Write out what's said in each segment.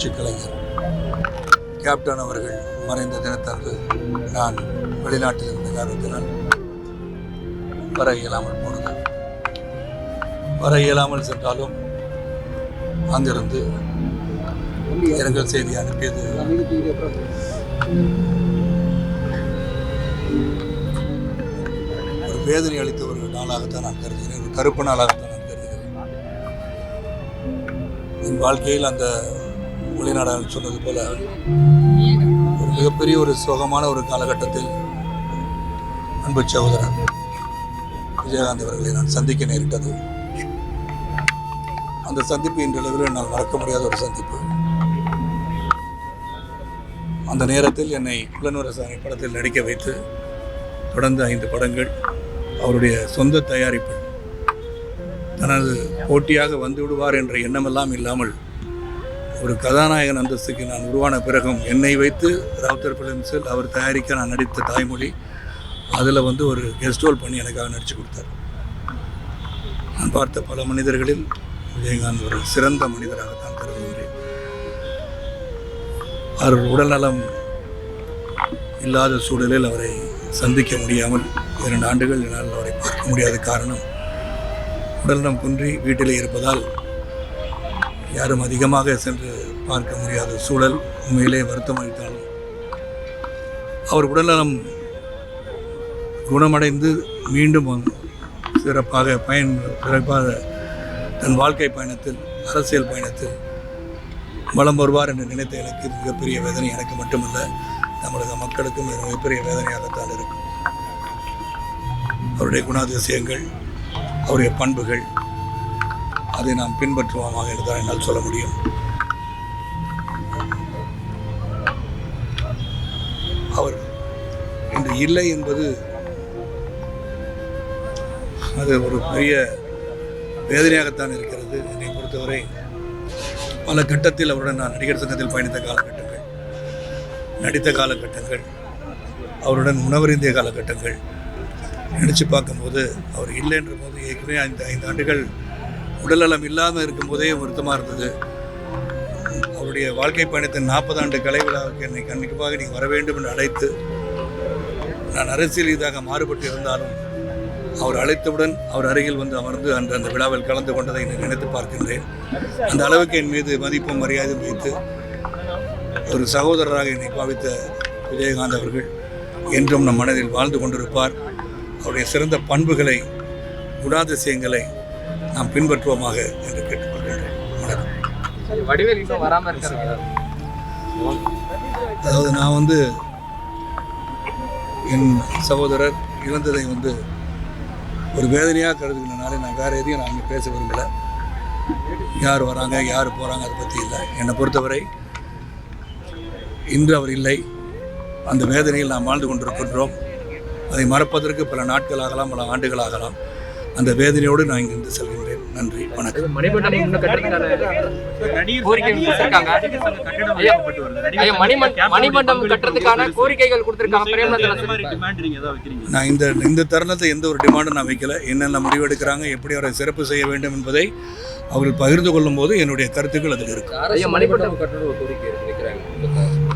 புரட்சி கலைஞர். கேப்டன் அவர்கள் மறைந்த தினத்தன்று நான் வெளிநாட்டில் இருந்த காரணத்தினால் வர இயலாமல் போனது. வர இயலாமல் சென்றாலும் அங்கிருந்து இரங்கல் செய்தி அனுப்பியது. ஒரு வேதனை அளித்த ஒரு நாளாகத்தான் நான் கருதுகிறேன். ஒரு கருப்பு நாளாகத்தான் நான் கருதுகிறேன். என் வாழ்க்கையில் அந்த வெளிநாடாக சொன்னது போல ஒரு மிகப்பெரிய ஒரு சோகமான ஒரு காலகட்டத்தில் அன்பு சகோதரர் விஜயகாந்த் அவர்களை நான் சந்திக்க நேரிட்டது. அந்த சந்திப்பு இன்றளவில் என்னால் மறக்க முடியாத ஒரு சந்திப்பு. அந்த நேரத்தில் என்னை புலனுரசாணி படத்தில் நடிக்க வைத்து தொடர்ந்து ஐந்து படங்கள் அவருடைய சொந்த தயாரிப்பு தனது போட்டியாக வந்து விடுவார் என்ற எண்ணமெல்லாம் இல்லாமல் ஒரு கதாநாயகன் அந்தஸ்துக்கு நான் உருவான பிறகும் என்னை வைத்து ராவுத்தர் ஃபிலிம்ஸில் அவர் தயாரிக்க நான் நடித்த தாய்மொழி அதில் வந்து ஒரு கெஸ்ட் ரோல் பண்ணி எனக்காக நடித்து கொடுத்தார். நான் பார்த்த பல மனிதர்களில் விஜயகாந்த் ஒரு சிறந்த மனிதராகத்தான் கருதுகின்றேன் அவர் உடல்நலம் இல்லாத சூழலில் அவரை சந்திக்க முடியாமல் இரண்டு ஆண்டுகள் என்னால் அவரை பார்க்க முடியாத காரணம் உடல்நலம் குன்றி வீட்டிலே இருப்பதால் யாரும் அதிகமாக சென்று பார்க்க முடியாத சூழல் உண்மையிலே வருத்தம் அளித்தாலும் அவர் உடல்நலம் குணமடைந்து மீண்டும் சிறப்பாக பயன் சிறப்பாக தன் வாழ்க்கை பயணத்தில் அரசியல் பயணத்தில் வலம் வருவார் என்று நினைத்த எனக்கு இது மிகப்பெரிய வேதனை. எனக்கு மட்டுமல்ல தமிழக மக்களுக்கும் இது மிகப்பெரிய வேதனையாகத்தான் இருக்கும். அவருடைய குணாதிசயங்கள் அவருடைய பண்புகள் அதை நாம் பின்பற்றுவோமாக என்றுதான் என்னால் சொல்ல முடியும். அவர் இன்று இல்லை என்பது அது ஒரு பெரிய வேதனையாகத்தான் இருக்கிறது. என்னை பொறுத்தவரை பல கட்டத்தில் அவருடன் நான் நடிகர் சங்கத்தில் பயணித்த காலகட்டங்கள் நடித்த காலகட்டங்கள் அவருடன் உணவருந்திய காலகட்டங்கள் நினச்சி பார்க்கும்போது அவர் இல்லைன்ற போது ஏற்கனவே ஐந்து ஐந்து ஆண்டுகள் உடல்நலம் இல்லாமல் இருக்கும்போதே வருத்தமாக இருந்தது. அவருடைய வாழ்க்கை பயணத்தின் நாற்பது ஆண்டு கலை விழாவுக்கு என்னை கண்டிப்பாக நீங்கள் வர வேண்டும் என்று அழைத்து நான் அரசியல் இதாக மாறுபட்டு இருந்தாலும் அவர் அழைத்தவுடன் அவர் அருகில் வந்து அமர்ந்து அன்று அந்த விழாவில் கலந்து கொண்டதை நான் நினைத்து பார்க்கின்றேன். அந்த அளவுக்கு என் மீது மதிப்பும் மரியாதையும் வைத்து ஒரு சகோதரராக என்னை பாவித்த விஜயகாந்த் அவர்கள் என்றும் நம் மனதில் வாழ்ந்து கொண்டிருப்பார். அவருடைய சிறந்த பண்புகளை குணாதிசயங்களை நாம் பின்பற்றுவோமாக என்று கேட்டுக்கொள்கின்றேன் அதாவது நான் வந்து என் சகோதரர் இழந்ததை வந்து ஒரு வேதனையாக கருதுகிறனால நான் வேறு எதையும் நான் இங்கே பேச விரும்பலை. யார் வராங்க யார் போகிறாங்க அதை பற்றி இல்லை. என்னை பொறுத்தவரை இன்று அவர் இல்லை. அந்த வேதனையில் நாம் வாழ்ந்து கொண்டிருக்கின்றோம். அதை மறப்பதற்கு பல நாட்கள் ஆகலாம் பல ஆண்டுகள் ஆகலாம். அந்த வேதனையோடு நான் இங்கிருந்து செல்கின்றேன். நன்றி. வணக்கம். மணிமண்டபம் கட்டுறதுக்கான கோரிக்கைகள் கொடுத்திருக்காங்க. நான் இந்த இந்த தருணத்தை எந்த ஒரு டிமாண்டும் நான் வைக்கல. என்னென்ன முடிவெடுக்கிறாங்க எப்படி அவரை சிறப்பு செய்ய வேண்டும் என்பதை அவர்கள் பகிர்ந்து கொள்ளும் போது என்னுடைய கருத்துக்கள் அதில் இருக்கிறாங்க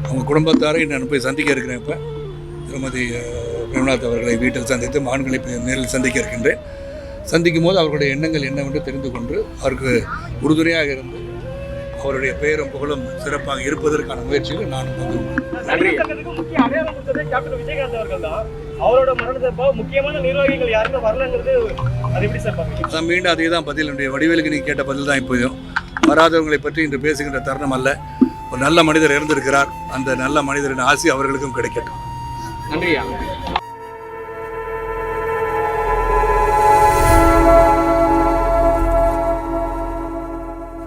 அவங்க குடும்பத்தாரை நான் போய் சந்திக்க இருக்கிறேன் இப்போ. திருமதி பிரேமநாத் அவர்களை வீட்டில் சந்தித்து மகன்களை நேரில் சந்திக்க இருக்கின்றேன். சந்திக்கும் போது அவர்களுடைய எண்ணங்கள் என்னவென்று தெரிந்து கொண்டு அவருக்கு உறுதுணையாக இருந்து அவருடைய பெயரும் புகழும் சிறப்பாக இருப்பதற்கான முயற்சியில் நான் வந்து நன்றி. சங்கத்துக்கு முக்கிய அடையாளம் கொடுத்தது கேப்டன் விஜயகாந்த் அவர்கள் தான் அவரோட மரணத்தப்போ முக்கியமான நிர்வாகிகள் யாருமே வரலங்கிறது அது எப்படி சார் பாக்குறீங்க நான் மீண்டும் அதே தான் பதில். என்னுடைய வடிவேலுக்கு நீங்கள் கேட்ட பதில் தான் இப்போதும் வராதவங்களை பற்றி இன்று பேசுகின்ற தருணம் அல்ல. ஒரு நல்ல மனிதர் இருந்திருக்கிறார் அந்த நல்ல மனிதரின் ஆசி அவர்களுக்கும் கிடைக்கட்டும். நன்றியா?